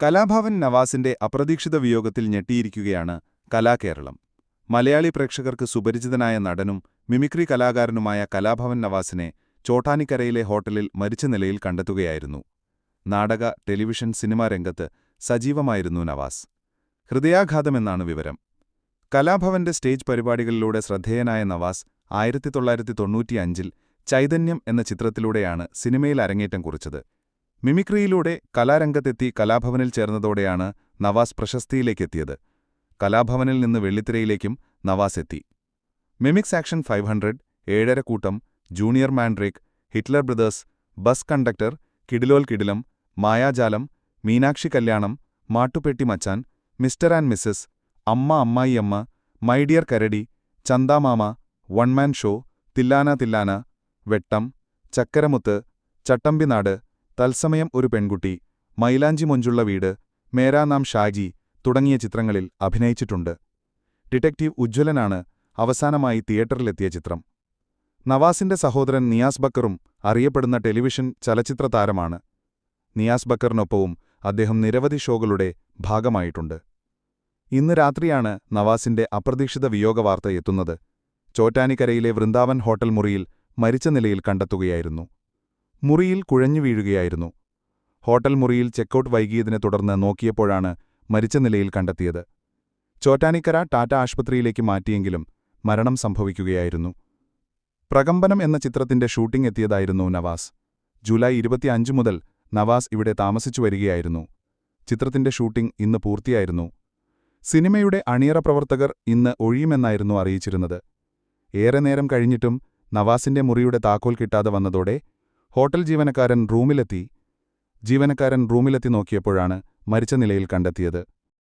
കലാഭവൻ നവാസിന്റെ അപ്രതീക്ഷിത വിയോഗത്തിൽ ഞെട്ടിയിരിക്കുകയാണ് കലാകേരളം മലയാളി പ്രേക്ഷകർക്ക് സുപരിചിതനായ നടനും മിമിക്രി കലാകാരനുമായ കലാഭവൻ നവാസിനെ ചോട്ടാനിക്കരയിലെ ഹോട്ടലിൽ മരിച്ച നിലയിൽ കണ്ടെത്തുകയായിരുന്നു. നാടക ടെലിവിഷൻ സിനിമാ രംഗത്ത് സജീവമായിരുന്നു നവാസ്. ഹൃദയാഘാതമെന്നാണ് വിവരം. കലാഭവന്റെ സ്റ്റേജ് പരിപാടികളിലൂടെ ശ്രദ്ധേയനായ നവാസ് ആയിരത്തി തൊള്ളായിരത്തി തൊണ്ണൂറ്റിയഞ്ചിൽ ചൈതന്യം എന്ന ചിത്രത്തിലൂടെയാണ് സിനിമയിൽ അരങ്ങേറ്റം കുറിച്ചത്. മിമിക്രിയിലൂടെ കലാരംഗത്തെത്തി കലാഭവനിൽ ചേർന്നതോടെയാണ് നവാസ് പ്രശസ്തിയിലേക്കെത്തിയത്. കലാഭവനിൽ നിന്ന് വെള്ളിത്തിരയിലേക്കും നവാസ് എത്തി. Mimics action five hundred ഏഴരക്കൂട്ടം junior Mandrake Hitler brothers bus conductor കിടിലോൽ കിടിലം മായാജാലം മീനാക്ഷി കല്യാണം മാട്ടുപെട്ടി മച്ചാൻ മിസ്റ്റർ ആൻഡ് മിസ്സസ് അമ്മ Ammayiamma my dear Karadi Chanthamama one man show Thillana Thillana Vettam Chakkaramuthu Chattambinadu Thathsamayam Oru Penkutty മൈലാഞ്ചി മൊഞ്ചുള്ള വീട് മേരാ നാം ഷാജി തുടങ്ങിയ ചിത്രങ്ങളിൽ അഭിനയിച്ചിട്ടുണ്ട്. ഡിറ്റക്റ്റീവ് ഉജ്ജ്വലനാണ് അവസാനമായി തിയേറ്ററിലെത്തിയ ചിത്രം. നവാസിന്റെ സഹോദരൻ നിയാസ് ബക്കറും അറിയപ്പെടുന്ന ടെലിവിഷൻ ചലച്ചിത്ര താരമാണ്. നിയാസ് ബക്കറിനൊപ്പവും അദ്ദേഹം നിരവധി ഷോകളുടെ ഭാഗമായിട്ടുണ്ട്. ഇന്ന് രാത്രിയാണ് നവാസിന്റെ അപ്രതീക്ഷിത വിയോഗവാർത്ത എത്തുന്നത്. ചോറ്റാനിക്കരയിലെ വൃന്ദാവൻ ഹോട്ടൽ മുറിയിൽ മരിച്ച നിലയിൽ കണ്ടെത്തുകയായിരുന്നു. മുറിയിൽ കുഴഞ്ഞു വീഴുകയായിരുന്നു. ഹോട്ടൽ മുറിയിൽ ചെക്കൌട്ട് വൈകിയതിനെ തുടർന്ന് നോക്കിയപ്പോഴാണ് മരിച്ച നിലയിൽ കണ്ടെത്തിയത്. ചോറ്റാനിക്കര ടാറ്റ ആശുപത്രിയിലേക്ക് മാറ്റിയെങ്കിലും മരണം സംഭവിക്കുകയായിരുന്നു. പ്രകമ്പനം എന്ന ചിത്രത്തിന്റെ ഷൂട്ടിംഗ് എത്തിയതായിരുന്നു നവാസ്. ജൂലൈ ഇരുപത്തിയഞ്ച് മുതൽ നവാസ് ഇവിടെ താമസിച്ചു വരികയായിരുന്നു. ചിത്രത്തിന്റെ ഷൂട്ടിംഗ് ഇന്ന് പൂർത്തിയായിരുന്നു. സിനിമയുടെ അണിയറ പ്രവർത്തകർ ഇന്ന് ഒഴിയുമെന്നായിരുന്നു അറിയിച്ചിരുന്നത്. ഏറെ നേരം കഴിഞ്ഞിട്ടും നവാസിന്റെ മുറിയുടെ താക്കോൽ കിട്ടാതെ വന്നതോടെ ഹോട്ടൽ ജീവനക്കാരൻ റൂമിലെത്തി ജീവനക്കാരൻ റൂമിലെത്തി നോക്കിയപ്പോഴാണ് മരിച്ച നിലയിൽ കണ്ടെത്തിയത്